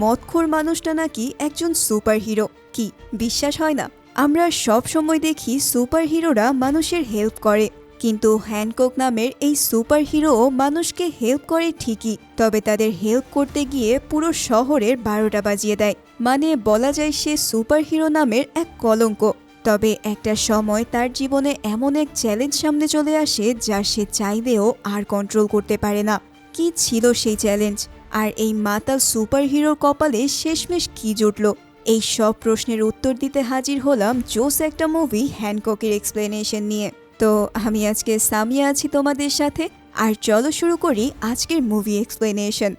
মদখোর মানুষটা নাকি একজন সুপার হিরো কি, বিশ্বাস হয় না? আমরা সব সময় দেখি সুপার হিরোরা মানুষের হেল্প করে। কিন্তু হ্যানকক নামের এই সুপার হিরোও মানুষকে হেল্প করে ঠিকই। তবে তাদের হেল্প করতে গিয়ে পুরো শহরের বারোটা বাজিয়ে দেয়। মানে বলা যায় সে সুপার হিরো নামের এক কলঙ্ক। তবে একটা সময় তার জীবনে এমন এক চ্যালেঞ্জ সামনে চলে আসে যা সে চাইলেও আর কন্ট্রোল করতে পারে না। কি ছিল সেই চ্যালেঞ্জ? আর এই মাতাল সুপার হিরোর কপালে শেষমেশ কি জুটল? এই সব প্রশ্নের উত্তর দিতে হাজির হলাম জোস একটা মুভি হ্যানককের এক্সপ্লেনেশন নিয়ে। তো আমি আজকে সামিয়া আছি তোমাদের সাথে, আর চলো শুরু করি আজকের মুভি এক্সপ্লেনেশন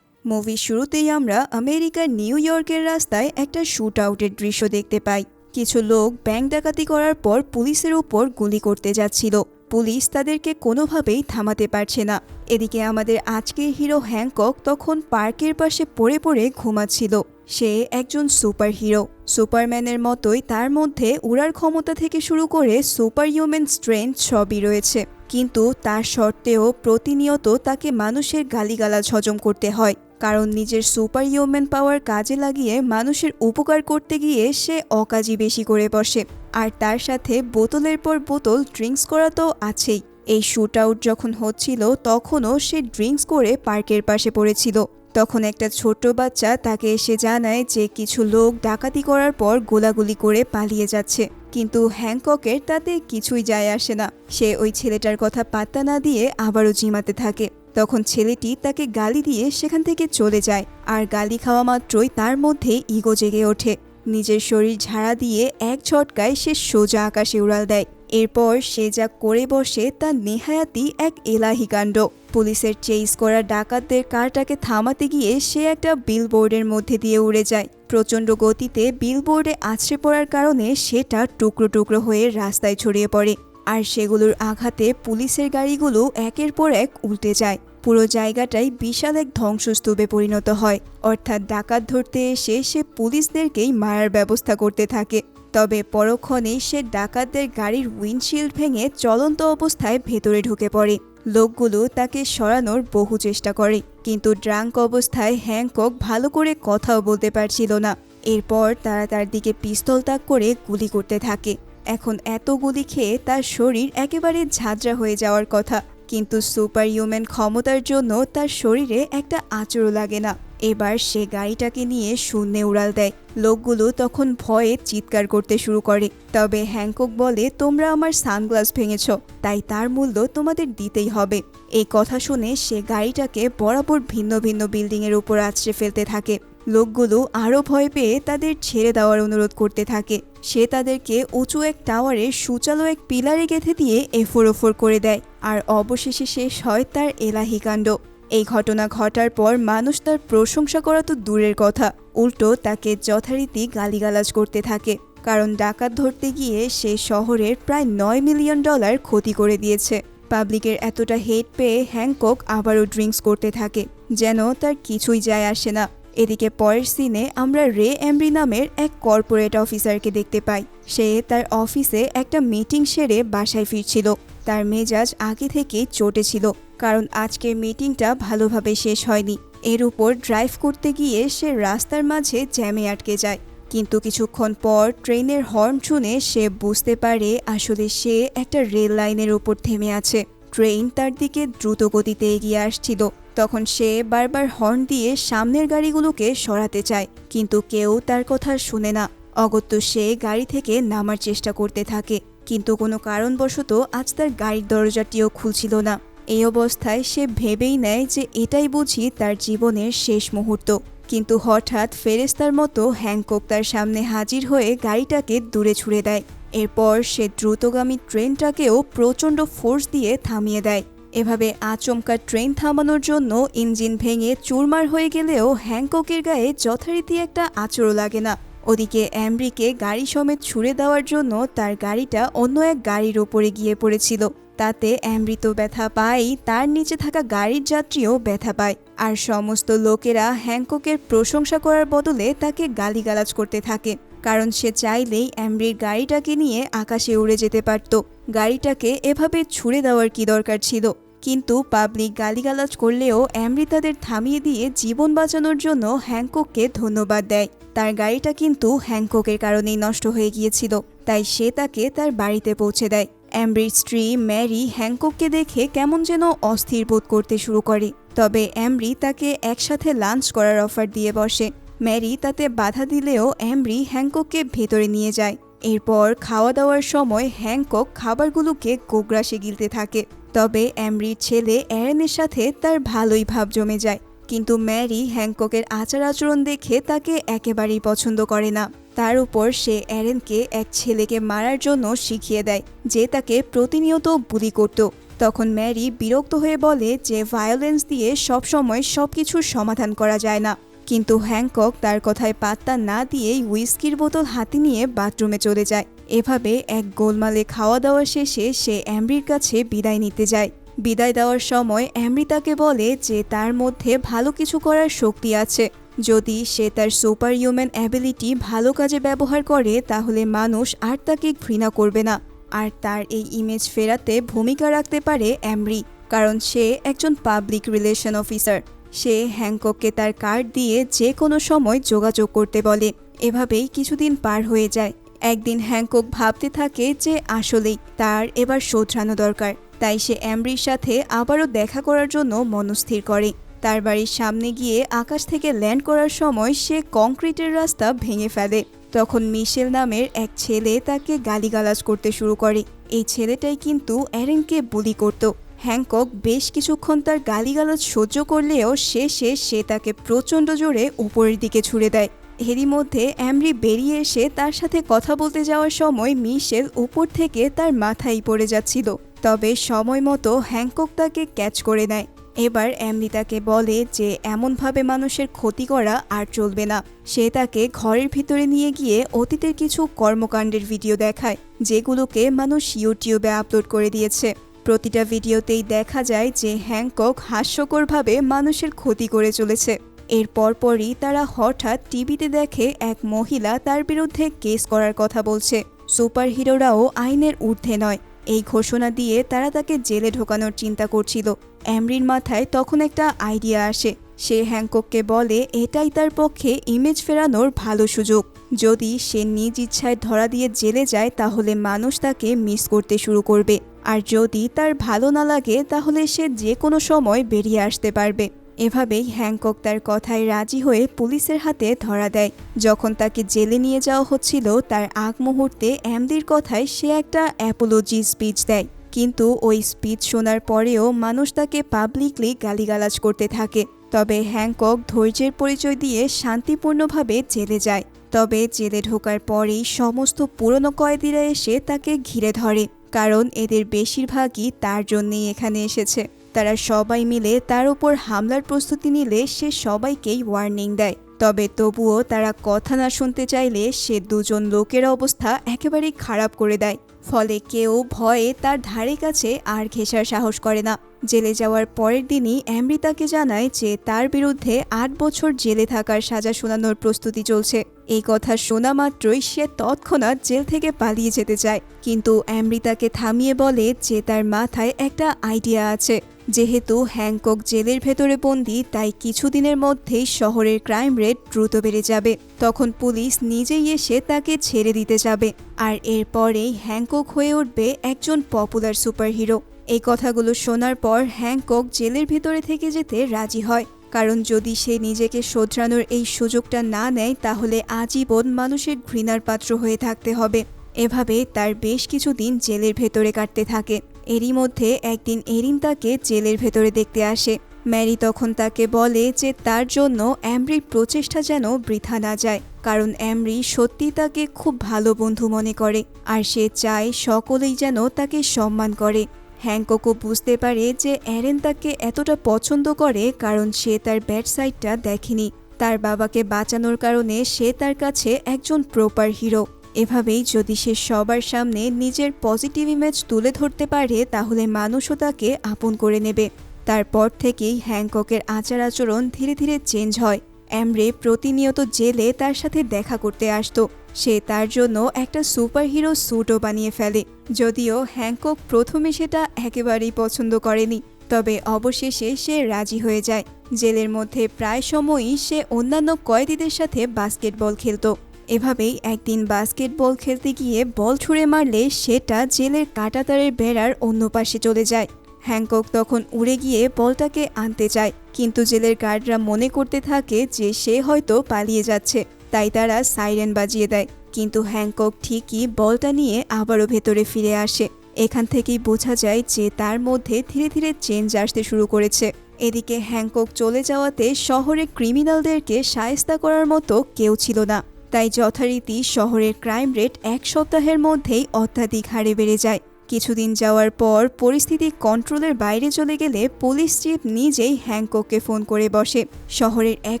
মুভি শুরুতেই আমরা আমেরিকার নিউ ইয়র্কের রাস্তায় একটা শুট আউটের দৃশ্য দেখতে পাই। কিছু লোক ব্যাংক ডাকাতি করার পর পুলিশের উপর গুলি করতে যাচ্ছিল। পুলিশ তাদেরকে কোনোভাবেই থামাতে পারছে না। এদিকে আমাদের আজকের হিরো হ্যাংকক তখন পার্কের পাশে পড়ে পড়ে ঘুমাচ্ছিল। সে একজন সুপার হিরো সুপারম্যানের মতোই তার মধ্যে উড়ার ক্ষমতা থেকে শুরু করে সুপার হিউম্যান স্ট্রেংথ সবই রয়েছে। কিন্তু তার সত্ত্বেও প্রতিনিয়ত তাকে মানুষের গালিগালাজ হজম করতে হয়, কারণ নিজের সুপার হিউম্যান পাওয়ার কাজে লাগিয়ে মানুষের উপকার করতে গিয়ে সে অকাজই বেশি করে বসে। আর তার সাথে বোতলের পর বোতল ড্রিঙ্কস করা তো আছেই। এই শ্যুট আউট যখন হচ্ছিল, তখনও সে ড্রিঙ্কস করে পার্কের পাশে পড়েছিল। তখন একটা ছোট্ট বাচ্চা তাকে এসে জানায় যে কিছু লোক ডাকাতি করার পর গোলাগুলি করে পালিয়ে যাচ্ছে। কিন্তু হ্যাংককের তাতে কিছুই যায় আসে না। সে ওই ছেলেটার কথা পাত্তা না দিয়ে আবারও জিমাতে থাকে। তখন ছেলেটি তাকে গালি দিয়ে সেখান থেকে চলে যায়। আর গালি খাওয়া মাত্রই তার মধ্যে ইগো জেগে ওঠে। নিজের শরীর ঝাড়া দিয়ে এক ঝটকায় সে সোজা আকাশে উড়াল দেয়। এরপর সে যা করে বসে তা নেহায়াতি এক এলাহি কাণ্ড। পুলিশের চেইস করা ডাকাতদের কারটাকে থামাতে গিয়ে সে একটা বিলবোর্ডের মধ্যে দিয়ে উড়ে যায়। প্রচণ্ড গতিতে বিলবোর্ডে আছড়ে পড়ার কারণে সেটা টুকরো টুকরো হয়ে রাস্তায় ছড়িয়ে পড়ে। আর সেগুলোর আঘাতে পুলিশের গাড়িগুলো একের পর এক উল্টে যায়। পুরো জায়গাটাই বিশাল এক ধ্বংসস্তূপে পরিণত হয়। অর্থাৎ ডাকাত ধরতে এসে সে পুলিশদেরকেই মারার ব্যবস্থা করতে থাকে। তবে পরক্ষণেই সে ডাকাতদের গাড়ির উইন্ডশিল্ড ভেঙে চলন্ত অবস্থায় ভেতরে ঢুকে পড়ে। লোকগুলো তাকে সরানোর বহু চেষ্টা করে, কিন্তু ড্রাঙ্ক অবস্থায় হ্যাংকক ভালো করে কথাও বলতে পারছিল না। এরপর তারা তার দিকে পিস্তল তাক করে গুলি করতে থাকে। এখন এত গুলি খেয়ে তার শরীর একেবারে ঝাঁঝরা হয়ে যাওয়ার কথা, কিন্তু সুপার হিউম্যান ক্ষমতার জন্য তার শরীরে একটা আঁচড়ও লাগে না। এবার সে গাড়িটাকে নিয়ে শূন্যে উড়াল দেয়। লোকগুলো তখন ভয়ে চিৎকার করতে শুরু করে। তবে হ্যাংকক বলে, তোমরা আমার সানগ্লাস ভেঙেছ, তাই তার মূল্য তোমাদের দিতেই হবে। এই কথা শুনে সে গাড়িটাকে বরাবর ভিন্ন ভিন্ন বিল্ডিংয়ের উপর আছড়ে ফেলতে থাকে। লোকগুলো আরও ভয় পেয়ে তাদের ছেড়ে দেওয়ার অনুরোধ করতে থাকে। সে তাদেরকে উঁচু এক টাওয়ারে সুচালো এক পিলারে গেঁথে দিয়ে এফোর ওফোর করে দেয়। আর অবশেষে শেষ হয় তার এলাহি কাণ্ড। এই ঘটনা ঘটার পর মানুষ তার প্রশংসা করা তো দূরের কথা। উল্টো তাকে যথারীতি গালিগালাজ করতে থাকে। কারণ ডাকাত ধরতে গিয়ে সে শহরের প্রায় নয় মিলিয়ন ডলার ক্ষতি করে দিয়েছে। পাবলিকের এতটা হেট পেয়ে হ্যাংকক আবারও ড্রিঙ্কস করতে থাকে, যেন তার কিছুই যায় আসে না। এদিকে পরের সিনে আমরা রে এমরি নামের এক কর্পোরেট অফিসারকে দেখতে পাই। সে তার অফিসে একটা মিটিং সেরে বাসায় ফিরছিল। তার মেজাজ আগে থেকেই চটে ছিল। কারণ আজকের মিটিংটা ভালোভাবে শেষ হয়নি। এর উপর ড্রাইভ করতে গিয়ে সে রাস্তার মাঝে জ্যামে আটকে যায়। কিন্তু কিছুক্ষণ পর ট্রেনের হর্ন শুনে সে বুঝতে পারে আসলে সে একটা রেল লাইনের উপর থেমে আছে। ট্রেন তার দিকে দ্রুত গতিতে এগিয়ে আসছিল। তখন সে বারবার হর্ন দিয়ে সামনের গাড়িগুলোকে সরাতে চায়, কিন্তু কেউ তার কথা শুনে না। অগত্য সে গাড়ি থেকে নামার চেষ্টা করতে থাকে, কিন্তু কোনো কারণবশত আজ তার গাড়ির দরজাটিও খুলছিল না। এই অবস্থায় সে ভেবেই নেয় যে এটাই বুঝি তার জীবনের শেষ মুহূর্ত। কিন্তু হঠাৎ ফেরেস্তার মতো হ্যাংকক তার সামনে হাজির হয়ে গাড়িটাকে দূরে ছুড়ে দেয়। এরপর সে দ্রুতগামী ট্রেনটাকেও প্রচণ্ড ফোর্স দিয়ে থামিয়ে দেয়। এভাবে আচমকা ট্রেন থামানোর জন্য ইঞ্জিন ভেঙে চুরমার হয়ে গেলেও হ্যাংককের গায়ে যথারীতি একটা আচরও লাগে না। ওদিকে অ্যামরিকে গাড়ি সমেত ছুড়ে দেওয়ার জন্য তার গাড়িটা অন্য এক গাড়ির ওপরে গিয়ে পড়েছিল। তাতে অ্যামৃত ব্যথা পায়, তার নিচে থাকা গাড়ির যাত্রীও ব্যথা পায়। আর সমস্ত লোকেরা হ্যাংককের প্রশংসা করার বদলে তাকে গালিগালাজ করতে থাকে, কারণ সে চাইলেই অ্যামরির গাড়িটাকে নিয়ে আকাশে উড়ে যেতে পারত। গাড়িটাকে এভাবে ছুড়ে দেওয়ার কি দরকার ছিল? কিন্তু পাবলিক গালিগালাজ করলেও অ্যামরি তাদের থামিয়ে দিয়ে জীবন বাঁচানোর জন্য হ্যাংকককে ধন্যবাদ দেয়। তার গাড়িটা কিন্তু হ্যাংককের কারণেই নষ্ট হয়ে গিয়েছিল, তাই সে তাকে তার বাড়িতে পৌঁছে দেয়। অ্যামরির স্ত্রী ম্যারি হ্যাংকককে দেখে কেমন যেন অস্থির বোধ করতে শুরু করে। তবে অ্যামরি তাকে একসাথে লাঞ্চ করার অফার দিয়ে বসে। ম্যারি তাতে বাধা দিলেও অ্যামরি হ্যাংকককে ভেতরে নিয়ে যায়। এরপর খাওয়া দাওয়ার সময় হ্যাংকক খাবারগুলোকে গোগ্রাসে গিলতে থাকে। তবে অ্যামরির ছেলে অ্যারেনের সাথে তার ভালোই ভাব জমে যায়। কিন্তু ম্যারি হ্যাংককের আচার আচরণ দেখে তাকে একেবারেই পছন্দ করে না। তার উপর সে অ্যারেনকে এক ছেলেকে মারার জন্য শিখিয়ে দেয়, যে তাকে প্রতিনিয়ত বুলি করত। তখন ম্যারি বিরক্ত হয়ে বলে যে ভায়োলেন্স দিয়ে সবসময় সবকিছুর সমাধান করা যায় না। কিন্তু হ্যাংকক তার কথায় পাত্তা না দিয়েই হুইস্কির বোতল হাতে নিয়ে বাথরুমে চলে যায়। এভাবে এক গোলমালে খাওয়া দাওয়া শেষে সে অ্যামরির কাছে বিদায় নিতে যায়। বিদায় দেওয়ার সময় অ্যামরি তাকে বলে যে তার মধ্যে ভালো কিছু করার শক্তি আছে। যদি সে তার সুপার হিউম্যান অ্যাবিলিটি ভালো কাজে ব্যবহার করে, তাহলে মানুষ আর তাকে ঘৃণা করবে না। আর তার এই ইমেজ ফেরাতে ভূমিকা রাখতে পারে অ্যামরি কারণ সে একজন পাবলিক রিলেশন অফিসার সে হ্যাংকককে তার কার্ড দিয়ে যে কোনো সময় যোগাযোগ করতে বলে। এভাবেই কিছুদিন পার হয়ে যায়। একদিন হ্যাংকক ভাবতে থাকে যে আসলেই তার এবার শোধরানো দরকার। তাই সে অ্যামরির সাথে আবারও দেখা করার জন্য মনস্থির করে। তার বাড়ির সামনে গিয়ে আকাশ থেকে ল্যান্ড করার সময় সে কংক্রিটের রাস্তা ভেঙে ফেলে। তখন মিশেল নামের এক ছেলে তাকে গালিগালাজ করতে শুরু করে। এই ছেলেটাই কিন্তু অ্যারেনকে বুলি করত। হ্যাংকক বেশ কিছুক্ষণ তার গালিগালাজ সহ্য করলেও শেষে সে তাকে প্রচণ্ড জোরে উপরের দিকে ছুড়ে দেয়। এরই মধ্যে অ্যামরি বেরিয়ে এসে তার সাথে কথা বলতে যাওয়ার সময় মিশেল উপর থেকে তার মাথায় পড়ে যাচ্ছিল। তবে সময় মতো হ্যাংকক তাকে ক্যাচ করে নেয়। এবার অ্যামরি তাকে বলে যে এমনভাবে মানুষের ক্ষতি করা আর চলবে না। সে তাকে ঘরের ভিতরে নিয়ে গিয়ে অতীতের কিছু কর্মকাণ্ডের ভিডিও দেখায়, যেগুলোকে মানুষ ইউটিউবে আপলোড করে দিয়েছে। প্রতিটা ভিডিওতেই দেখা যায় যে হ্যাংকক হাস্যকরভাবে মানুষের ক্ষতি করে চলেছে। এর পরপরই তারা হঠাৎ টিভিতে দেখে এক মহিলা তার বিরুদ্ধে কেস করার কথা বলছে। সুপার হিরোরাও আইনের ঊর্ধ্বে নয়। এই ঘোষণা দিয়ে তারা তাকে জেলে ঢোকানোর চিন্তা করছিল। অ্যামরির মাথায় তখন একটা আইডিয়া আসে। সে হ্যাংকককে বলে, এটাই তার পক্ষে ইমেজ ফেরানোর ভালো সুযোগ। যদি সে নিজ ইচ্ছায় ধরা দিয়ে জেলে যায়, তাহলে মানুষ তাকে মিস করতে শুরু করবে। আর যদি তার ভালো না লাগে, তাহলে সে যে কোনো সময় বেরিয়ে আসতে পারবে। এভাবেই হ্যাংকক তার কথায় রাজি হয়ে পুলিশের হাতে ধরা দেয়। যখন তাকে জেলে নিয়ে যাওয়া হচ্ছিল, তার আগ মুহূর্তে অ্যামদির কথায় সে একটা অ্যাপোলজি স্পিচ দেয়। কিন্তু ওই স্পিচ শোনার পরেও মানুষ তাকে পাবলিকলি গালিগালাজ করতে থাকে। তবে হ্যাংকক ধৈর্যের পরিচয় দিয়ে শান্তিপূর্ণভাবে জেলে যায়। তবে জেলে ঢোকার পরেই সমস্ত পুরনো কয়েদিরা এসে তাকে ঘিরে ধরে, কারণ এদের বেশিরভাগই তার জন্যেই এখানে এসেছে। তারা সবাই মিলে তার উপর হামলার প্রস্তুতি নিলে সে সবাইকেই ওয়ার্নিং দেয়। তবে তবুও তারা কথা না শুনতে চাইলে সে দুজন লোকের অবস্থা একেবারেই খারাপ করে দেয়। ফলে কেউ ভয়ে তার ধারে কাছে আর ঘেঁষার সাহস করে না। জেলে যাওয়ার পরের দিনই অ্যামৃতাকে জানায় যে তার বিরুদ্ধে আট বছর জেলে থাকার সাজা শোনানোর প্রস্তুতি চলছে। এই কথা শোনা মাত্রই সে তৎক্ষণাৎ জেল থেকে পালিয়ে যেতে চায়। কিন্তু অ্যামৃতাকে থামিয়ে বলে যে তার মাথায় একটা আইডিয়া আছে। যেহেতু হ্যাংকক জেলের ভেতরে বন্দি, তাই কিছুদিনের মধ্যেই শহরের ক্রাইম রেট দ্রুত বেড়ে যাবে। তখন পুলিশ নিজেই এসে তাকে ছেড়ে দিতে যাবে। আর এরপরেই হ্যাংকক হয়ে উঠবে একজন পপুলার সুপারহিরো। এই কথাগুলো শোনার পর হ্যাংকক জেলের ভেতরে থেকে যেতে রাজি হয়। কারণ যদি সে নিজেকে শোধরানোর এই সুযোগটা না নেয়, তাহলে আজীবন মানুষের ঘৃণার পাত্র হয়ে থাকতে হবে। এভাবে তার বেশ কিছুদিন জেলের ভেতরে কাটতে থাকে। এরই মধ্যে একদিন এরিন তাকে জেলের ভেতরে দেখতে আসে। ম্যারি তখন তাকে বলে যে তার জন্য অ্যামরির প্রচেষ্টা যেন বৃথা না যায়, কারণ অ্যামরি সত্যি তাকে খুব ভালো বন্ধু মনে করে, আর সে চায় সকলেই যেন তাকে সম্মান করে। হ্যাংককও বুঝতে পারে যে অ্যারেন তাকে এতটা পছন্দ করে, কারণ সে তার ব্যাড সাইডটা দেখেনি। তার বাবাকে বাঁচানোর কারণে সে তার কাছে একজন প্রপার হিরো। এভাবেই যদি সে সবার সামনে নিজের পজিটিভ ইমেজ তুলে ধরতে পারে, তাহলে মানুষও তাকে আপন করে নেবে। তারপর থেকেই হ্যাংককের আচার আচরণ ধীরে ধীরে চেঞ্জ হয়। অ্যামরে প্রতিনিয়ত জেলে তার সাথে দেখা করতে আসতো। সে তার জন্য একটা সুপারহিরো স্যুটও বানিয়ে ফেলে। যদিও হ্যাংকক প্রথমে সেটা একেবারেই পছন্দ করেনি, তবে অবশেষে সে রাজি হয়ে যায়। জেলের মধ্যে প্রায় সময়ই সে অন্যান্য কয়েদিদের সাথে বাস্কেটবল খেলতো। এভাবেই একদিন বাস্কেটবল খেলতে গিয়ে বল ছুঁড়ে মারলে সেটা জেলের কাঁটাতারের বেড়ার অন্য পাশে চলে যায়। হ্যাংকক তখন উড়ে গিয়ে বলটাকে আনতে চায়, কিন্তু জেলের গার্ডরা মনে করতে থাকে যে সে হয়তো পালিয়ে যাচ্ছে, তাই তারা সাইরেন বাজিয়ে দেয়। কিন্তু হ্যাংকক ঠিকই বলটা নিয়ে আবারও ভেতরে ফিরে আসে। এখান থেকেই বোঝা যায় যে তার মধ্যে ধীরে ধীরে চেঞ্জ আসতে শুরু করেছে। এদিকে হ্যাংকক চলে যাওয়াতে শহরে ক্রিমিনালদেরকে সায়স্তা করার মতো কেউ ছিল না। তাই যথারীতি শহরের ক্রাইম রেট এক সপ্তাহের মধ্যেই অত্যাধিক হারে বেড়ে যায়। কিছুদিন যাওয়ার পর পরিস্থিতি কন্ট্রোলের বাইরে চলে গেলে পুলিশ চিফ নিজেই হ্যাংককে ফোন করে বসে। শহরের এক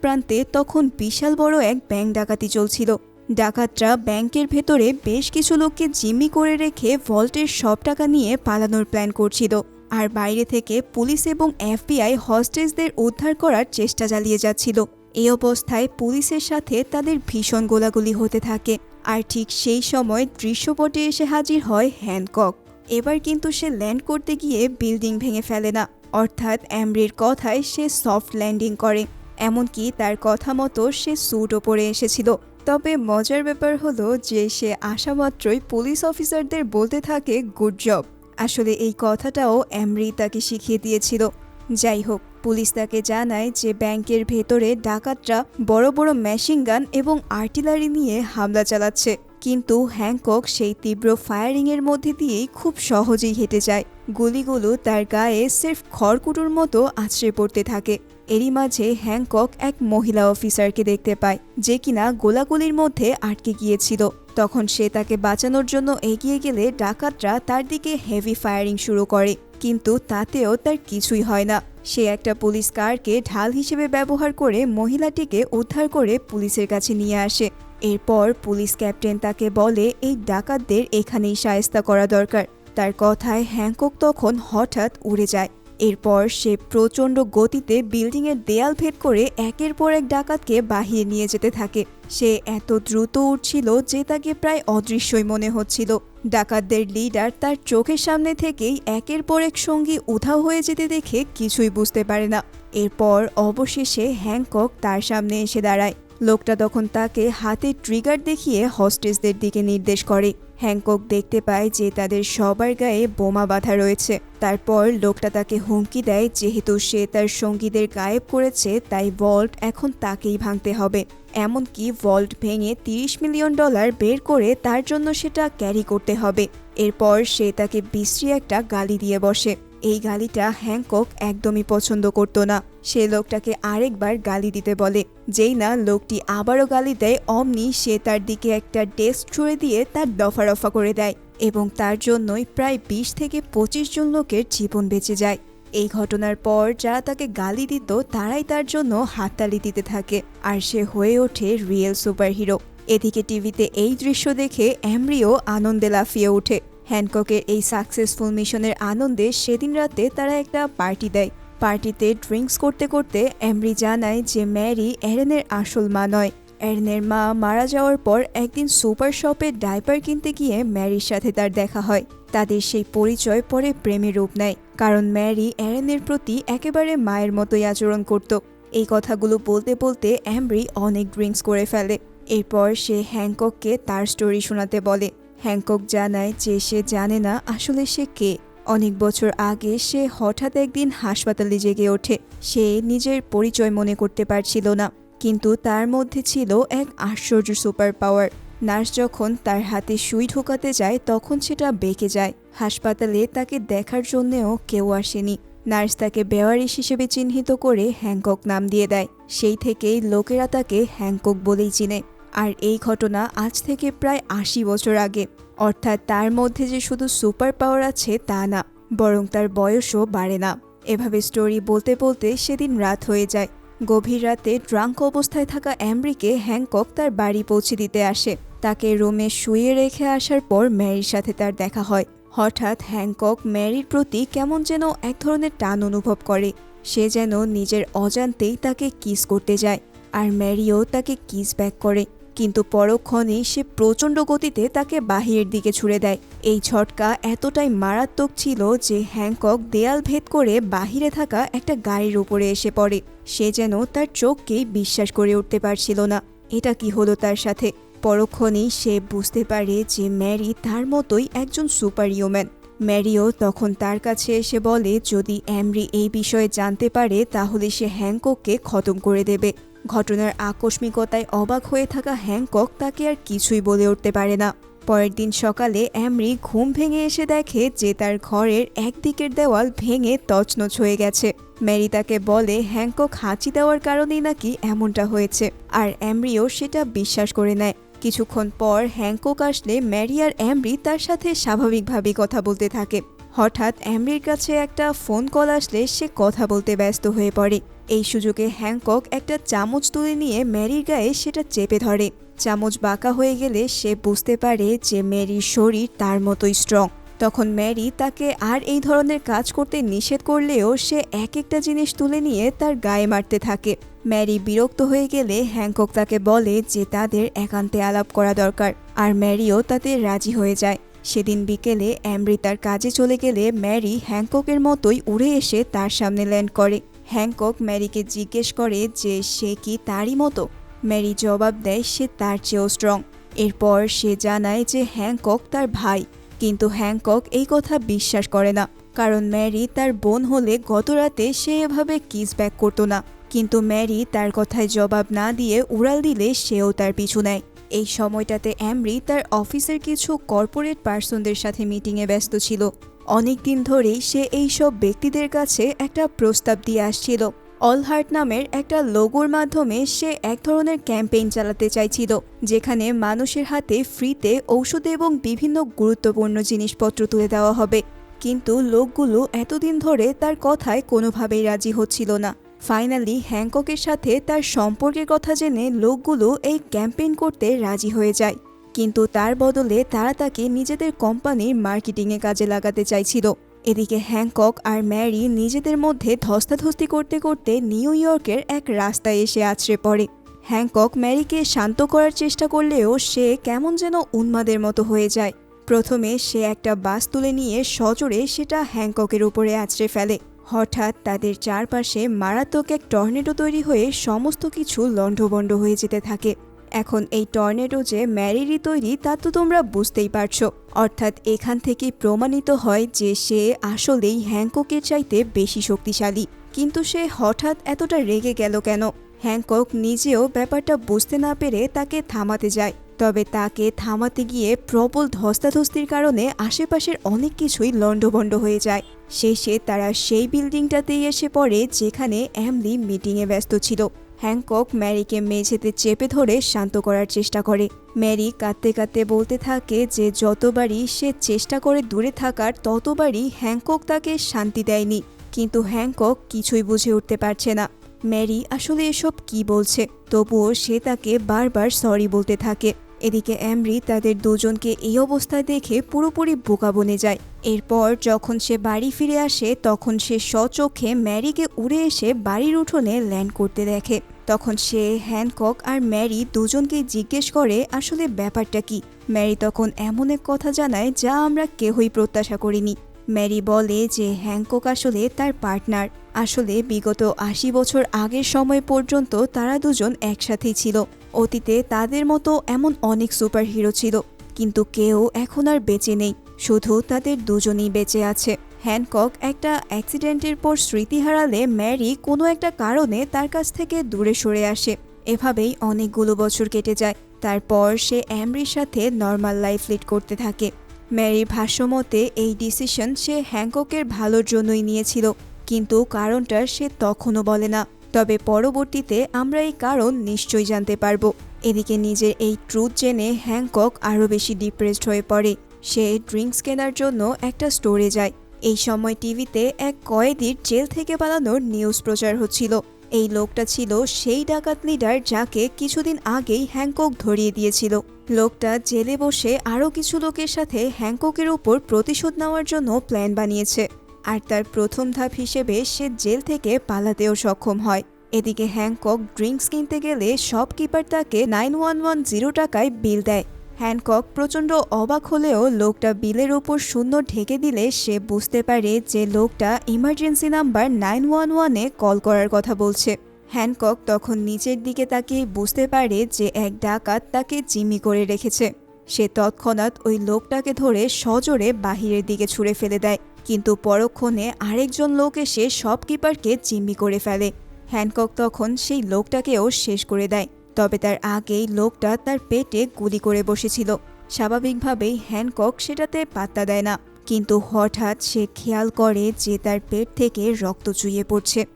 প্রান্তে তখন বিশাল বড় এক ব্যাংক ডাকাতি চলছিল। ডাকাতরা ব্যাংকের ভেতরে বেশ কিছু লোককে জিম্মি করে রেখে ভল্টের সব টাকা নিয়ে পালানোর প্ল্যান করছিল। আর বাইরে থেকে পুলিশ এবং এফবিআই হস্টেজদের উদ্ধার করার চেষ্টা চালিয়ে যাচ্ছিল। এই অবস্থায় পুলিশের সাথে তাদের ভীষণ গোলাগুলি হতে থাকে। আর ঠিক সেই সময় দৃশ্যপটে এসে হাজির হয় হ্যানকক। এবার কিন্তু সে ল্যান্ড করতে গিয়ে বিল্ডিং ভেঙে ফেলে না। অর্থাৎ অ্যামরির কথায় সে সফট ল্যান্ডিং করে। এমনকি তার কথা মতো সে স্যুটও পরে এসেছিল। তবে মজার ব্যাপার হলো যে সে আসা মাত্রই পুলিশ অফিসারদের বলতে থাকে, গুড জব। আসলে এই কথাটাও অ্যামরি তাকে শিখিয়ে দিয়েছিল। যাই হোক পুলিশ তাকে জানায় যে ব্যাংকের ভেতরে ডাকাতরা বড় বড় মেশিন গান এবং আর্টিলারি নিয়ে হামলা চালাচ্ছে। কিন্তু হ্যাংকক সেই তীব্র ফায়ারিংয়ের মধ্যে দিয়েই খুব সহজেই হেঁটে যায়। গুলিগুলো তার গায়ে সির্ফ খড়কুটোর মতো আছড়ে পড়তে থাকে। এরই মাঝে হ্যাংকক এক মহিলা অফিসারকে দেখতে পায়, যে কিনা গোলাগুলির মধ্যে আটকে গিয়েছিল। তখন সে তাকে বাঁচানোর জন্য এগিয়ে গেলে ডাকাতরা তার দিকে হেভি ফায়ারিং শুরু করে, কিন্তু তাতেও তার কিছুই হয় না। সে একটা পুলিশ কারকে ঢাল হিসেবে ব্যবহার করে মহিলাটিকে উদ্ধার করে পুলিশের কাছে নিয়ে আসে। এরপর পুলিশ ক্যাপ্টেন তাকে বলে, এই ডাকাতদের এখানেই সায়স্তা করা দরকার। তার কথায় হ্যাংকক তখন হঠাৎ উড়ে যায়। এরপর সে প্রচণ্ড গতিতে বিল্ডিংয়ের দেয়াল ভেদ করে একের পর এক ডাকাতকে বাহিরে নিয়ে যেতে থাকে। সে এত দ্রুত উঠছিল যে তাকে প্রায় অদৃশ্যই মনে হচ্ছিল। ডাকাতদের লিডার তার চোখের সামনে থেকেই একের পর এক সঙ্গী উধাও হয়ে যেতে দেখে কিছুই বুঝতে পারে না। এরপর অবশেষে হ্যাংকক তার সামনে এসে দাঁড়ায়। লোকটা তখন তাকে হাতে ট্রিগার দেখিয়ে হস্টেজদের দিকে নির্দেশ করে। হ্যাংকক দেখতে পায় যে তাদের সবার গায়ে বোমা বাঁধা রয়েছে। তারপর লোকটা তাকে হুমকি দেয়, যেহেতু সে তার সঙ্গীদের গায়েব করেছে, তাই ভল্ট এখন তাকেই ভাঙতে হবে। এমনকি ভল্ট ভেঙে তিরিশ মিলিয়ন ডলার বের করে তার জন্য সেটা ক্যারি করতে হবে। এরপর সে তাকে বিশ্রী একটা গালি দিয়ে বসে। এই গালিটা হ্যাংকক একদমই পছন্দ করতো না। সে লোকটাকে আরেকবার গালি দিতে বলে, যেই না লোকটি আবারও গালি দেয়, অমনি সে তার দিকে একটা ডেস্ক ছুঁড়ে দিয়ে তার দফা রফা করে দেয় এবং তার জন্যই প্রায় বিশ থেকে পঁচিশ জন লোকের জীবন বেঁচে যায়। এই ঘটনার পর যারা তাকে গালি দিত, তারাই তার জন্য হাততালি দিতে থাকে আর সে হয়ে ওঠে রিয়েল সুপারহিরো। এদিকে টিভিতে এই দৃশ্য দেখে অ্যামরিও আনন্দে লাফিয়ে ওঠে। হ্যানককের এই সাকসেসফুল মিশনের আনন্দে সেদিন রাতে তারা একটা পার্টি দেয়। পার্টিতে ড্রিঙ্কস করতে করতে এমরি জানায় যে ম্যারি অ্যারেনের আসল মা নয়। এরেনের মা মারা যাওয়ার পর একদিন সুপার শপে ডাইপার কিনতে গিয়ে ম্যারির সাথে তার দেখা হয়। তাদের সেই পরিচয় পরে প্রেমে রূপ নেয়, কারণ ম্যারি অ্যারেনের প্রতি একেবারে মায়ের মতোই আচরণ করত। এই কথাগুলো বলতে বলতে অ্যামরি অনেক ড্রিঙ্কস করে ফেলে। এরপর সে হ্যাংকককে তার স্টোরি শোনাতে বলে। হ্যাংকক জানায় যে সে জানে না আসলে সে কে। অনেক বছর আগে সে হঠাৎ একদিন হাসপাতালে জেগে ওঠে। সে নিজের পরিচয় মনে করতে পারছিল না, কিন্তু তার মধ্যে ছিল এক আশ্চর্য সুপার পাওয়ার নার্স যখন তার হাতে সুই ঢোকাতে যায়, তখন সেটা বেঁকে যায়। হাসপাতালে তাকে দেখার জন্যেও কেউ আসেনি। নার্স তাকে বেওয়ারিশ হিসেবে চিহ্নিত করে হ্যাংকক নাম দিয়ে দেয়। সেই থেকেই লোকেরা তাকে হ্যাংকক বলেই চিনে। আর এই ঘটনা আজ থেকে প্রায় আশি বছর আগে। অর্থাৎ তার মধ্যে যে শুধু সুপার পাওয়ার আছে তা না, বরং তার বয়সও বাড়ে না। এভাবে স্টোরি বলতে বলতে সেদিন রাত হয়ে যায়। গভীর রাতে ড্রাঙ্ক অবস্থায় থাকা অ্যামরিকে হ্যাংকক তার বাড়ি পৌঁছে দিতে আসে। তাকে রুমে শুয়ে রেখে আসার পর ম্যারির সাথে তার দেখা হয়। হঠাৎ হ্যাংকক ম্যারির প্রতি কেমন যেন এক ধরনের টান অনুভব করে। সে যেন নিজের অজান্তেই তাকে কিস করতে যায়, আর ম্যারিও তাকে কিস ব্যাক করে। কিন্তু পরক্ষণেই সে প্রচণ্ড গতিতে তাকে বাহিরের দিকে ছুড়ে দেয়। এই ঝটকা এতটাই মারাত্মক ছিল যে হ্যাংকক দেয়াল ভেদ করে বাহিরে থাকা একটা গাড়ির উপরে এসে পড়ে। সে যেন তার চোখকেই বিশ্বাস করে উঠতে পারছিল না। এটা কি হলো তার সাথে? পরক্ষণেই সে বুঝতে পারে যে ম্যারি তার মতোই একজন সুপার হিউম্যান ম্যারিও তখন তার কাছে এসে বলে, যদি অ্যামরি এই বিষয়ে জানতে পারে, তাহলে সে হ্যাংকককে খতম করে দেবে। ঘটনার আকস্মিকতায় অবাক হয়ে থাকা হ্যাংকক তাকে আর কিছুই বলে উঠতে পারে না। পরের দিন সকালে অ্যামরি ঘুম ভেঙে এসে দেখে যে তার ঘরের একদিকের দেওয়াল ভেঙে তছনছ হয়ে গেছে। ম্যারি তাকে বলে, হ্যাংকক হাঁচি দেওয়ার কারণেই নাকি এমনটা হয়েছে। আর অ্যামরিও সেটা বিশ্বাস করে নেয়। কিছুক্ষণ পর হ্যাংকক আসলে ম্যারি আর অ্যামরি তার সাথে স্বাভাবিকভাবে কথা বলতে থাকে। হঠাৎ অ্যামরির কাছে একটা ফোন কল আসলে সে কথা বলতে ব্যস্ত হয়ে পড়ে। এই সুযোগে হ্যাংকক একটা চামচ তুলে নিয়ে ম্যারির গায়ে সেটা চেপে ধরে। চামচ বাঁকা হয়ে গেলে সে বুঝতে পারে যে ম্যারির শরীর তার মতোই স্ট্রং তখন ম্যারি তাকে আর এই ধরনের কাজ করতে নিষেধ করলেও সে এক একটা জিনিস তুলে নিয়ে তার গায়ে মারতে থাকে। ম্যারি বিরক্ত হয়ে গেলে হ্যাংকক তাকে বলে যে তাদের একান্তে আলাপ করা দরকার, আর ম্যারিও তাতে রাজি হয়ে যায়। সেদিন বিকেলে অ্যামরি তার কাজে চলে গেলে ম্যারি হ্যাংককের মতোই উড়ে এসে তার সামনে ল্যান্ড করে। হ্যাংকক ম্যারিকে জিজ্ঞেস করে যে সে কি তারই মতো। ম্যারি জবাব দেয়, সে তার চেয়েও স্ট্রং এরপর সে জানায় যে হ্যাংকক তার ভাই। কিন্তু হ্যাংকক এই কথা বিশ্বাস করে না। কারণ ম্যারি তার বোন হলে গত রাতে সে এভাবে কিস ব্যাক করতো না। কিন্তু ম্যারি তার কথায় জবাব না দিয়ে উড়াল দিলে সেও তার পিছু নেয়। এই সময়টাতে অ্যামরি তার অফিসের কিছু কর্পোরেট পার্সনদের সাথে মিটিংয়ে ব্যস্ত ছিল। অনেক দিন ধরেই সে এই সব ব্যক্তিদের কাছে একটা প্রস্তাব দিয়ে আসছিল। অলহার্ট নামের একটা লোগোর মাধ্যমে সে এক ধরনের ক্যাম্পেইন চালাতে চাইছিল, যেখানে মানুষের হাতে ফ্রিতে ঔষধ এবং বিভিন্ন গুরুত্বপূর্ণ জিনিসপত্র তুলে দেওয়া হবে। কিন্তু লোকগুলো এতদিন ধরে তার কথায় কোনোভাবেই রাজি হচ্ছিল না। ফাইনালি হ্যাংককের সাথে তার সম্পর্কের কথা জেনে লোকগুলো এই ক্যাম্পেইন করতে রাজি হয়ে যায়। কিন্তু তার বদলে তারা তাকে নিজেদের কোম্পানির মার্কেটিংয়ে কাজে লাগাতে চাইছিল। এদিকে হ্যাংকক আর ম্যারি নিজেদের মধ্যে ধস্তাধস্তি করতে করতে নিউ ইয়র্কের এক রাস্তায় এসে আছড়ে পড়ে। হ্যাংকক ম্যারিকে শান্ত করার চেষ্টা করলেও সে কেমন যেন উন্মাদের মতো হয়ে যায়। প্রথমে সে একটা বাস তুলে নিয়ে সজোরে সেটা হ্যাংককের উপরে আছড়ে ফেলে। হঠাৎ তাদের চারপাশে মারাত্মক এক টর্নেডো তৈরি হয়ে সমস্ত কিছু লণ্ডভণ্ড হয়ে যেতে থাকে। এখন এই টর্নেডো যে ম্যারিরই তৈরি, তা তো তোমরা বুঝতেই পারছ। অর্থাৎ এখান থেকেই প্রমাণিত হয় যে সে আসলেই হ্যাংককের চাইতে বেশি শক্তিশালী। কিন্তু সে হঠাৎ এতটা রেগে গেল কেন? হ্যাংকক নিজেও ব্যাপারটা বুঝতে না পেরে তাকে থামাতে যায়। তবে তাকে থামাতে গিয়ে প্রবল ধস্তাধস্তির কারণে আশেপাশের অনেক কিছুই লণ্ডভণ্ড হয়ে যায়। শেষে তারা সেই বিল্ডিংটাতেই এসে পড়ে, যেখানে অ্যামলি মিটিংয়ে ব্যস্ত ছিল। হ্যাংকক ম্যারিকে মেঝেতে চেপে ধরে শান্ত করার চেষ্টা করে। ম্যারি কাঁদতে কাঁদতে বলতে থাকে যে যতবারই সে চেষ্টা করে দূরে থাকার, ততবারই হ্যাংকক তাকে শান্তি দেয়নি। কিন্তু হ্যাংকক কিছুই বুঝে উঠতে পারছে না। ম্যারি আসলে এসব কি বলছে? তবুও সে তাকে বারবার সরি বলতে থাকে। এদিকে অ্যামরি তাদের দুজনকে এই অবস্থায় দেখে পুরোপুরি বোকা বনে যায়। এরপর যখন সে বাড়ি ফিরে আসে, তখন সে সচক্ষে ম্যারিকে উড়ে এসে বাড়ির উঠোনে ল্যান্ড করতে দেখে। তখন সে হ্যানকক আর ম্যারি দুজনকে জিজ্ঞেস করে, আসলে ব্যাপারটা কি? ম্যারি তখন এমন এক কথা জানায় যা আমরা কেহই প্রত্যাশা করিনি। ম্যারি বলে যে হ্যাংকক আসলে তার পার্টনার। আসলে বিগত আশি বছর আগের সময় পর্যন্ত তারা দুজন একসাথেই ছিল। অতীতে তাদের মতো এমন অনেক সুপারহিরো ছিল, কিন্তু কেউ এখন আর বেঁচে নেই। শুধু তাদের দুজনই বেঁচে আছে। হ্যানকক একটা অ্যাক্সিডেন্টের পর স্মৃতি হারালে ম্যারি কোনো একটা কারণে তার কাছ থেকে দূরে সরে আসে। এভাবেই অনেকগুলো বছর কেটে যায়। তারপর সে অ্যামরির সাথে নর্মাল লাইফ লিড করতে থাকে। ম্যারির ভাষ্যমতে, এই ডিসিশন সে হ্যাংককের ভালোর জন্যই নিয়েছিল, কিন্তু কারণটা সে তখনও বলে না। তবে পরবর্তীতে আমরা এই কারণ নিশ্চয়ই জানতে পারব। এদিকে নিজের এই ট্রুথ জেনে হ্যাংকক আরও বেশি ডিপ্রেসড হয়ে পড়ে। সে ড্রিঙ্কস কেনার জন্য একটা স্টোরে যায়। এই সময় টিভিতে এক কয়েদির জেল থেকে পালানোর নিউজ প্রচার হচ্ছিল। এই লোকটা ছিল সেই ডাকাত লিডার যাকে কিছুদিন আগেই হ্যাংকক ধরিয়ে দিয়েছিল। লোকটা জেলে বসে আরও কিছু লোকের সাথে হ্যাংককের ওপর প্রতিশোধ নেওয়ার জন্য প্ল্যান বানিয়েছে। আর তার প্রথম ধাপ হিসেবে সে জেল থেকে পালাতেও সক্ষম হয়। এদিকে হ্যাংকক ড্রিঙ্কস কিনতে গেলে শপকিপার তাকে নাইন ওয়ান ওয়ান জিরো টাকায় বিল দেয়। হ্যানকক প্রচণ্ড অবাক হলেও লোকটা বিলের ওপর শূন্য ঢেকে দিলে সে বুঝতে পারে যে লোকটা ইমার্জেন্সি নাম্বার নাইন ওয়ান ওয়ানে কল করার কথা বলছে। হ্যানকক তখন নিচের দিকে তাকিয়ে বুঝতে পারে যে এক ডাকাত তাকে জিম্মি করে রেখেছে। সে তৎক্ষণাৎ ওই লোকটাকে ধরে সজোরে বাহিরের দিকে ছুঁড়ে ফেলে দেয়। কিন্তু পরক্ষণে আরেকজন লোক এসে শপকিপারকে জিম্মি করে ফেলে। হ্যানকক তখন সেই লোকটাকেও শেষ করে দেয়। তবে তার আগেই লোকটা তার পেটে গুলি করে বসেছিল। স্বাভাবিকভাবেই হ্যানকক সেটাতে পাত্তা দেয় না। কিন্তু হঠাৎ সে খেয়াল করে যে তার পেট থেকে রক্ত চুইয়ে পড়ছে।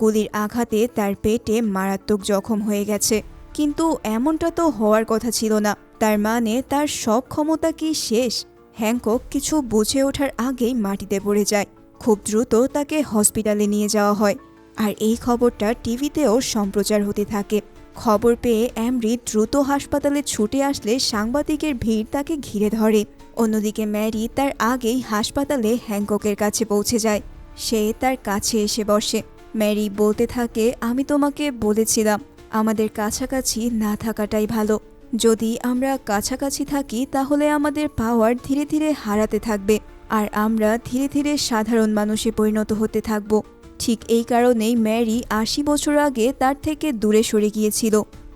গুলির আঘাতে তার পেটে মারাত্মক জখম হয়ে গেছে। কিন্তু এমনটা তো হওয়ার কথা ছিল না। তার মানে তার সব ক্ষমতা কি শেষ? হ্যাংকক কিছু বুঝে ওঠার আগেই মাটিতে পড়ে যায়। খুব দ্রুত তাকে হসপিটালে নিয়ে যাওয়া হয়। আর এই খবরটা টিভিতেও সম্প্রচার হতে থাকে। খবর পেয়ে অ্যামরি দ্রুত হাসপাতালে ছুটে আসলে সাংবাদিকের ভিড় তাকে ঘিরে ধরে। অন্যদিকে ম্যারি তার আগেই হাসপাতালে হ্যাংককের কাছে পৌঁছে যায়। সে তার কাছে এসে বসে। ম্যারি বলতে থাকে, আমি তোমাকে বলেছিলাম, আমাদের কাছাকাছি না থাকাটাই ভালো। যদি আমরা কাছাকাছি থাকি, তাহলে আমাদের পাওয়ার ধীরে ধীরে হারাতে থাকবে, আর আমরা ধীরে ধীরে সাধারণ মানুষে পরিণত হতে থাকব। ঠিক এই কারণেই ম্যারি আশি বছর আগে তার থেকে দূরে সরে গিয়েছিল।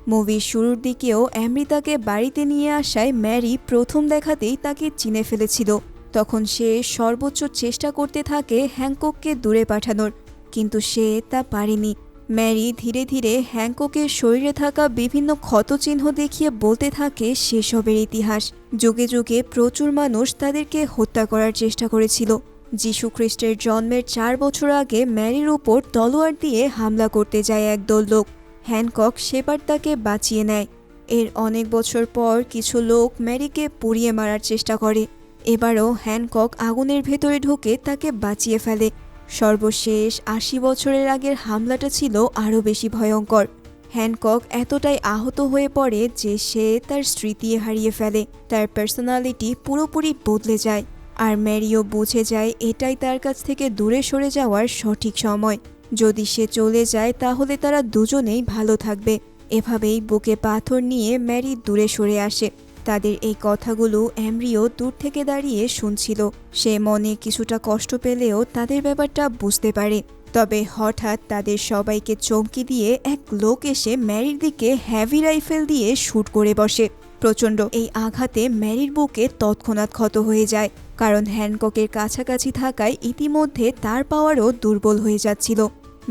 মুভির শুরুর দিকেও অ্যামৃতাকে বাড়িতে নিয়ে আসায় ম্যারি প্রথম দেখাতেই তাকে চিনে ফেলেছিল। তখন সে সর্বোচ্চ চেষ্টা করতে থাকে হ্যাংকককে দূরে পাঠানোর, কিন্তু সে তা পারেনি। ম্যারি ধীরে ধীরে হ্যাংককের শরীরে থাকা বিভিন্ন ক্ষতচিহ্ন দেখিয়ে বলতে থাকে সেসবের ইতিহাস। যুগে যুগে প্রচুর মানুষ তাদেরকে হত্যা করার চেষ্টা করেছিল। যীশু খ্রিস্টের জন্মের চার বছর আগে ম্যারির উপর তলোয়ার দিয়ে হামলা করতে যায় একদল লোক। হ্যানকক সেবার তাকে বাঁচিয়ে নেয়। এর অনেক বছর পর কিছু লোক ম্যারিকে পুড়িয়ে মারার চেষ্টা করে। এবারও হ্যানকক আগুনের ভেতরে ঢুকে তাকে বাঁচিয়ে ফেলে। সর্বশেষ আশি বছরের আগের হামলাটা ছিল আরও বেশি ভয়ঙ্কর। হ্যানকক এতটাই আহত হয়ে পড়ে যে সে তার স্মৃতি হারিয়ে ফেলে। তার পার্সোনালিটি পুরোপুরি বদলে যায়। আর ম্যারিও বুঝে যায় এটাই তার কাছ থেকে দূরে সরে যাওয়ার সঠিক সময়। যদি সে চলে যায়, তাহলে তারা দুজনেই ভালো থাকবে। এভাবেই বুকে পাথর নিয়ে ম্যারি দূরে সরে আসে। তাদের এই কথাগুলো অ্যামরিও দূর থেকে দাঁড়িয়ে শুনছিল। সে মনে কিছুটা কষ্ট পেলেও তাদের ব্যাপারটা বুঝতে পারে। তবে হঠাৎ তাদের সবাইকে চমকি দিয়ে এক লোক এসে ম্যারির দিকে হ্যাভি রাইফেল দিয়ে শ্যুট করে বসে। প্রচণ্ড এই আঘাতে ম্যারির বুকে তৎক্ষণাৎ ক্ষত হয়ে যায়। কারণ হ্যানককের কাছাকাছি থাকায় ইতিমধ্যে তার পাওয়ারও দুর্বল হয়ে যাচ্ছিল।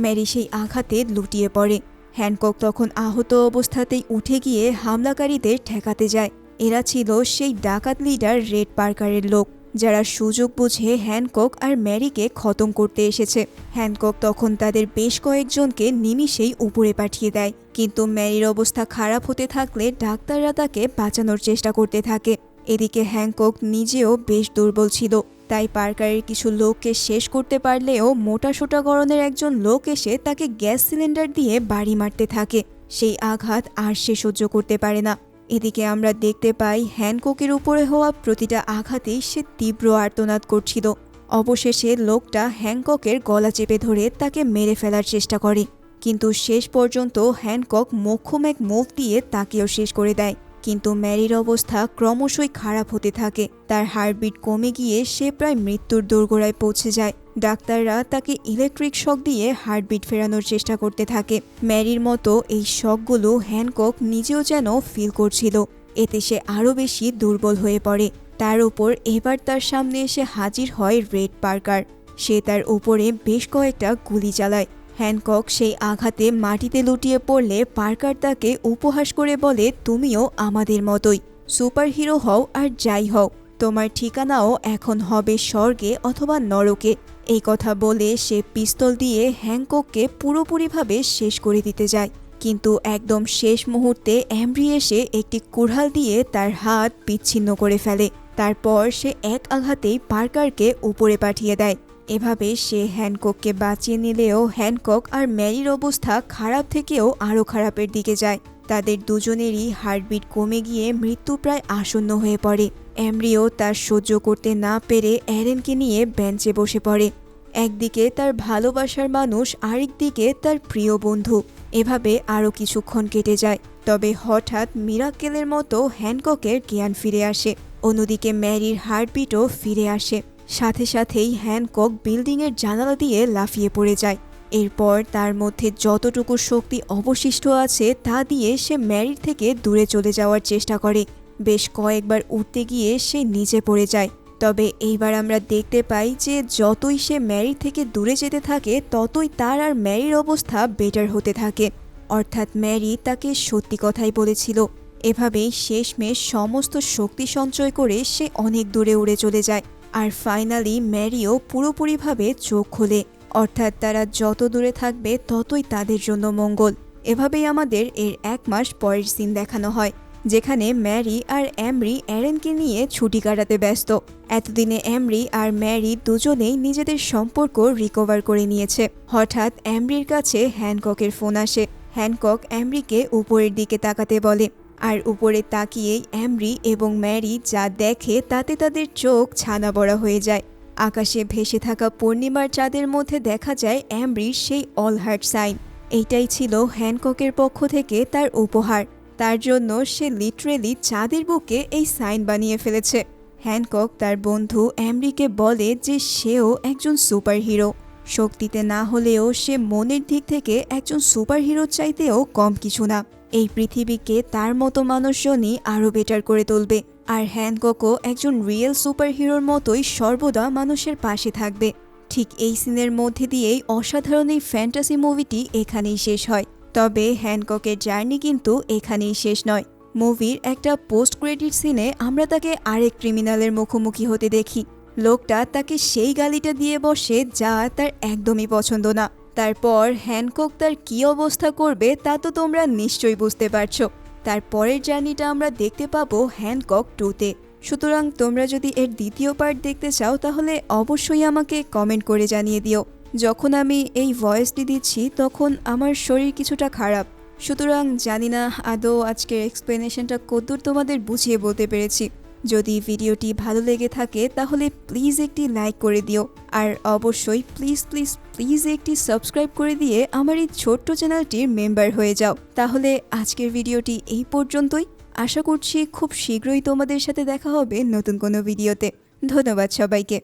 ম্যারি সেই আঘাতে লুটিয়ে পড়ে। হ্যানকক তখন আহত অবস্থাতেই উঠে গিয়ে হামলাকারীদের ঠেকাতে যায়। এরা ছিল সেই ডাকাত লিডার রেড পার্কারের লোক, যারা সুযোগ বুঝে হ্যানকক আর ম্যারিকে খতম করতে এসেছে। হ্যানকক তখন তাদের বেশ কয়েকজনকে নিমিষেই উপরে পাঠিয়ে দেয়, কিন্তু ম্যারির অবস্থা খারাপ হতে থাকলে ডাক্তাররা তাকে বাঁচানোর চেষ্টা করতে থাকে। এদিকে হ্যাংকক নিজেও বেশ দুর্বল ছিল। তাই পার্কারের কিছু লোককে শেষ করতে পারলেও মোটা সোটা গরনের একজন লোক এসে তাকে গ্যাস সিলিন্ডার দিয়ে বাড়ি মারতে থাকে। সেই আঘাত আর সে সহ্য করতে পারে না। এদিকে আমরা দেখতে পাই হ্যানককের উপরে হওয়া প্রতিটা আঘাতেই সে তীব্র আর্তনাদ করছিল। অবশেষে লোকটা হ্যাংককের গলা চেপে ধরে তাকে মেরে ফেলার চেষ্টা করে। কিন্তু শেষ পর্যন্ত হ্যানকক মোক্ষম এক মুভ দিয়ে তাকেও শেষ করে দেয়। কিন্তু ম্যারির অবস্থা ক্রমশই খারাপ হতে থাকে। তার হার্টবিট কমে গিয়ে সে প্রায় মৃত্যুর দোরগোড়ায় পৌঁছে যায়। ডাক্তাররা তাকে ইলেকট্রিক শক দিয়ে হার্টবিট ফেরানোর চেষ্টা করতে থাকে। ম্যারির মতো এই শকগুলো হ্যানকক নিজেও যেন ফিল করছিল। এতে সে আরও বেশি দুর্বল হয়ে পড়ে। তার উপর এবার তার সামনে এসে হাজির হয় রেড পার্কার। সে তার উপরে বেশ কয়েকটা গুলি চালায়। হ্যানকক সেই আঘাতে মাটিতে লুটিয়ে পড়লে পার্কার তাকে উপহাস করে বলে, তুমিও আমাদের মতোই, সুপারহিরো হও আর যাই হও। তোমার ঠিকানাও এখন হবে স্বর্গে অথবা নরকে। এই কথা বলে সে পিস্তল দিয়ে হ্যাংকককে পুরোপুরিভাবে শেষ করে দিতে যায়। কিন্তু একদম শেষ মুহূর্তে অ্যামরি এসে একটি কুড়াল দিয়ে তার হাত বিচ্ছিন্ন করে ফেলে। তারপর সে এক আঘাতেই পার্কারকে উপরে পাঠিয়ে দেয়। এভাবে সে হ্যানকককে বাঁচিয়ে নিলেও হ্যানকক আর ম্যারির অবস্থা খারাপ থেকেও আরও খারাপের দিকে যায়। তাদের দুজনেরই হার্টবিট কমে গিয়ে মৃত্যু প্রায় আসন্ন হয়ে পড়ে। অ্যামরিও তার সহ্য করতে না পেরে অ্যারেনকে নিয়ে বেঞ্চে বসে পড়ে। একদিকে তার ভালোবাসার মানুষ, আরেকদিকে তার প্রিয় বন্ধু। এভাবে আরও কিছুক্ষণ কেটে যায়। তবে হঠাৎ মিরাক্কেলের মতো হ্যানককের জ্ঞান ফিরে আসে। অন্যদিকে ম্যারির হার্টবিটও ফিরে আসে। সাথে সাথেই হ্যানকক বিল্ডিংয়ের জানালা দিয়ে লাফিয়ে পড়ে যায়। এরপর তার মধ্যে যতটুকু শক্তি অবশিষ্ট আছে তা দিয়ে সে ম্যারির থেকে দূরে চলে যাওয়ার চেষ্টা করে। বেশ কয়েকবার উঠতে গিয়ে সে নিচে পড়ে যায়। তবে এইবার আমরা দেখতে পাই যে যতই সে ম্যারির থেকে দূরে যেতে থাকে, ততই তার আর ম্যারির অবস্থা বেটার হতে থাকে। অর্থাৎ ম্যারি তাকে সত্যি কথাই বলেছিল। এভাবেই শেষমেশ সমস্ত শক্তি সঞ্চয় করে সে অনেক দূরে উড়ে চলে যায়। আর ফাইনালি ম্যারিও পুরোপুরিভাবে চোখ খোলে। অর্থাৎ তারা যত দূরে থাকবে, ততই তাদের জন্য মঙ্গল। এভাবেই আমাদের এর এক মাস পরের সিন দেখানো হয়, যেখানে ম্যারি আর অ্যামরি অ্যারেনকে নিয়ে ছুটি কাটাতে ব্যস্ত। এতদিনে অ্যামরি আর ম্যারি দুজনেই নিজেদের সম্পর্ক রিকভার করে নিয়েছে। হঠাৎ অ্যামরির কাছে হ্যানককের ফোন আসে। হ্যানকক অ্যামরিকে উপরের দিকে তাকাতে বলে আর উপরে তাকিয়েই অ্যামরি এবং ম্যারি যা দেখে তাতে তাদের চোখ ছানা বড়া হয়ে যায়। আকাশে ভেসে থাকা পূর্ণিমার চাঁদের মধ্যে দেখা যায় অ্যামরির সেই অল হার্ট সাইন। এইটাই ছিল হ্যানককের পক্ষ থেকে তার উপহার। তার জন্য সে লিটারেলি চাঁদের বুকে এই সাইন বানিয়ে ফেলেছে। হ্যানকক তার বন্ধু অ্যামরিকে বলে যে সেও একজন সুপারহিরো। শক্তিতে না হলেও সে মনের দিক থেকে একজন সুপারহিরোর চাইতেও কম কিছু না। এই পৃথিবীকে তার মতো মানুষজনই আরও বেটার করে তুলবে। আর হ্যানককও একজন রিয়েল সুপারহিরোর মতোই সর্বদা মানুষের পাশে থাকবে। ঠিক এই সিনের মধ্যে দিয়েই অসাধারণ এই ফ্যান্টাসি মুভিটি এখানেই শেষ হয়। তবে হ্যানককের জার্নি কিন্তু এখানেই শেষ নয়। মুভির একটা পোস্ট ক্রেডিট সিনে আমরা তাকে আরেক ক্রিমিনালের মুখোমুখি হতে দেখি। লোকটা তাকে সেই গালিটা দিয়ে বসে যা তার একদমই পছন্দ না। তারপর হ্যানকক তার কি অবস্থা করবে তা তো তোমরা নিশ্চয়ই বুঝতে পারছ। তারপরের জার্নিটা আমরা দেখতে পাবো হ্যানকক টুতে। সুতরাং তোমরা যদি এর দ্বিতীয় পার্ট দেখতে চাও, তাহলে অবশ্যই আমাকে কমেন্ট করে জানিয়ে দিও। যখন আমি এই ভয়েসটি দিচ্ছি, তখন আমার শরীর কিছুটা খারাপ। সুতরাং জানি না আদৌ আজকের এক্সপ্লেনেশনটা কদ্দূর তোমাদের বুঝিয়ে বলতে পেরেছি। যদি ভিডিওটি ভালো লেগে থাকে, তাহলে প্লিজ একটি লাইক করে দিও। আর অবশ্যই প্লিজ প্লিজ প্লিজ একটি সাবস্ক্রাইব করে দিয়ে আমার এই ছোট্ট চ্যানেলটির মেম্বার হয়ে যাও। তাহলে আজকের ভিডিওটি এই পর্যন্তই। আশা করছি খুব শীঘ্রই তোমাদের সাথে দেখা হবে নতুন কোনো ভিডিওতে। ধন্যবাদ সবাইকে।